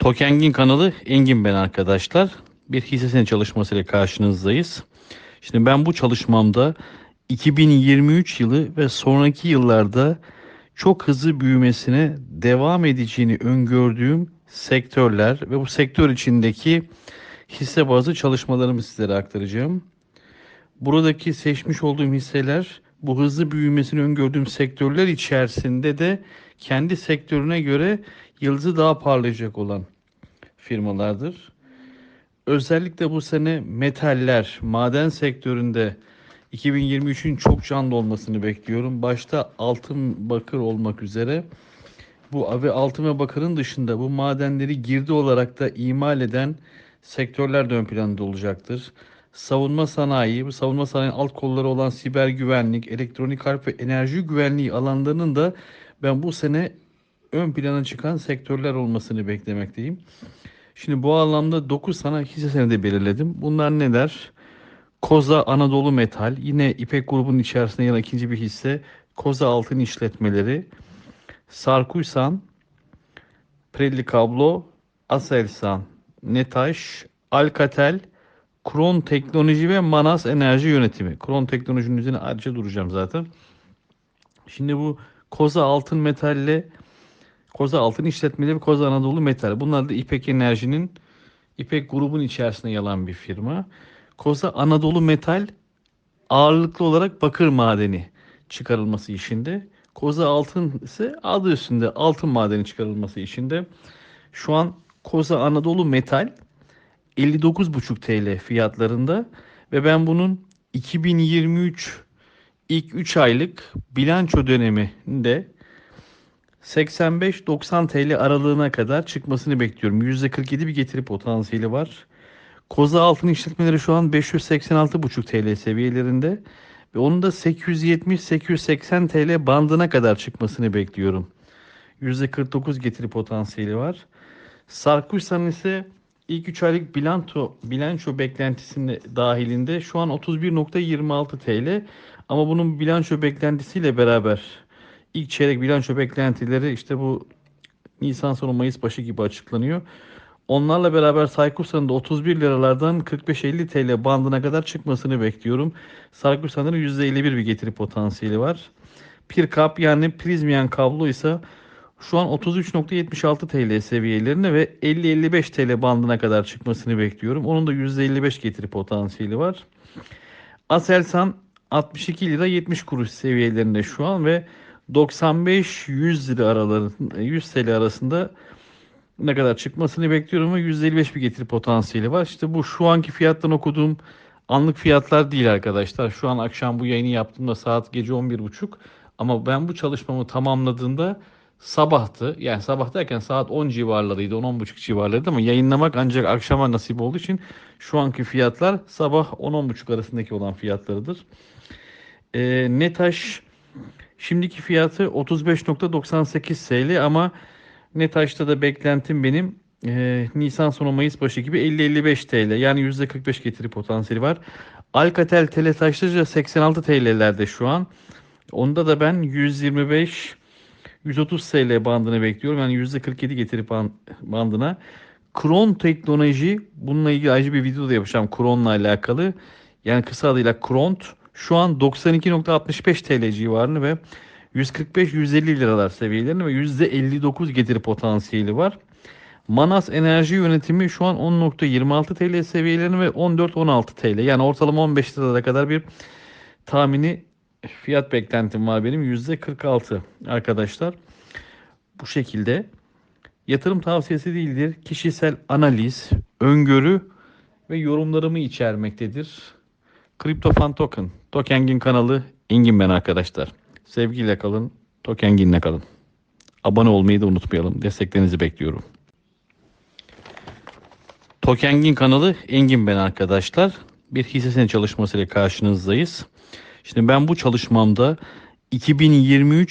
Tokengin kanalı Engin ben arkadaşlar. Bir hisse senedi çalışmasıyla karşınızdayız. Şimdi ben bu çalışmamda 2023 yılı ve sonraki yıllarda çok hızlı büyümesine devam edeceğini öngördüğüm sektörler ve bu sektör içindeki hisse bazı çalışmalarımı sizlere aktaracağım. Buradaki seçmiş olduğum hisseler bu hızlı büyümesini öngördüğüm sektörler içerisinde de kendi sektörüne göre yıldızı daha parlayacak olan firmalardır. Özellikle bu sene metaller, maden sektöründe 2023'ün çok canlı olmasını bekliyorum. Başta altın bakır olmak üzere bu ve altın ve bakırın dışında bu madenleri girdi olarak da imal eden sektörler de ön planda olacaktır. Savunma sanayi, bu savunma sanayi alt kolları olan siber güvenlik, elektronik harp ve enerji güvenliği alanlarının da ben bu sene ön plana çıkan sektörler olmasını beklemekteyim. Şimdi bu anlamda 9 tane hisse senedi belirledim. Bunlar neler? Koza Anadolu Metal, yine İpek grubunun içerisinde yer ikinci bir hisse. Koza Altın İşletmeleri, Sarkuysan, Pirelli Kablo, Aselsan, Netaş, Alcatel, Kron Teknoloji ve Manas Enerji Yönetimi. Kron Teknoloji'nin üzerine ayrıca duracağım zaten. Şimdi bu Koza Altın Metal'le Koza Altın İşletmeleri ve Koza Anadolu Metal. Bunlar da İpek Enerji'nin İpek grubun içerisinde yer alan bir firma. Koza Anadolu Metal ağırlıklı olarak bakır madeni çıkarılması işinde. Koza Altın ise adı üstünde altın madeni çıkarılması işinde. Şu an Koza Anadolu Metal 59,5 TL fiyatlarında ve ben bunun 2023 ilk 3 aylık bilanço döneminde 85-90 TL aralığına kadar çıkmasını bekliyorum. %47 bir getiri potansiyeli var. Koza altın işletmeleri şu an 586,5 TL seviyelerinde ve onun da 870-880 TL bandına kadar çıkmasını bekliyorum. %49 getiri potansiyeli var. Sarkuysan ise ilk 3 aylık bilanço, bilanço beklentisinde dahilinde şu an 31.26 TL ama bunun bilanço beklentisiyle beraber ilk çeyrek bilanço beklentileri işte bu Nisan sonu Mayıs başı gibi açıklanıyor. Onlarla beraber Saykursan'ın da 31 liralardan 45-50 TL bandına kadar çıkmasını bekliyorum. Saykursan'ın %51 bir getiri potansiyeli var. Pirkap yani prizmiyen kablo ise şu an 33.76 TL seviyelerine ve 50-55 TL bandına kadar çıkmasını bekliyorum. Onun da %55 getiri potansiyeli var. Aselsan 62 lira 70 kuruş seviyelerinde şu an ve 95-100 lira aralarında 100 TL arasında ne kadar çıkmasını bekliyorum ve %55 bir getiri potansiyeli var. İşte bu şu anki fiyattan okuduğum anlık fiyatlar değil arkadaşlar. Şu an akşam bu yayını yaptığımda saat gece 11.30 ama ben bu çalışmamı tamamladığımda sabahtı. Yani sabah derken saat 10 civarlarıydı, 10-10.30 civarlarıydı ama yayınlamak ancak akşama nasip olduğu için şu anki fiyatlar sabah 10-10.30 arasındaki olan fiyatlarıdır. Ee, Netaş şimdiki fiyatı 35.98 TL ama Netaş'ta da beklentim benim e, Nisan sonu Mayıs başı gibi 50-55 TL yani %45 getiri potansiyeli var. Alcatel Teletaş'ta 86 TL'lerde şu an. Onda da ben 125 130 TL bandını bekliyorum. Yani %47 getiri bandına. Kron teknoloji bununla ilgili ayrıca bir video da yapacağım Kron'la alakalı. Yani kısa adıyla Kront şu an 92.65 TL civarını ve 145-150 liralar seviyelerinde ve %59 getiri potansiyeli var. Manas Enerji Yönetimi şu an 10.26 TL seviyelerinde ve 14-16 TL. Yani ortalama 15 liralara kadar bir tahmini fiyat beklentim var benim. %46 arkadaşlar. Bu şekilde yatırım tavsiyesi değildir. Kişisel analiz, öngörü ve yorumlarımı içermektedir. Kriptofan Token, Tokengin kanalı Engin ben arkadaşlar. Sevgiyle kalın, Tokengin'le kalın. Abone olmayı da unutmayalım. Desteklerinizi bekliyorum. Tokengin kanalı Engin ben arkadaşlar. Bir hisse senedi çalışmasıyla karşınızdayız. Şimdi ben bu çalışmamda 2023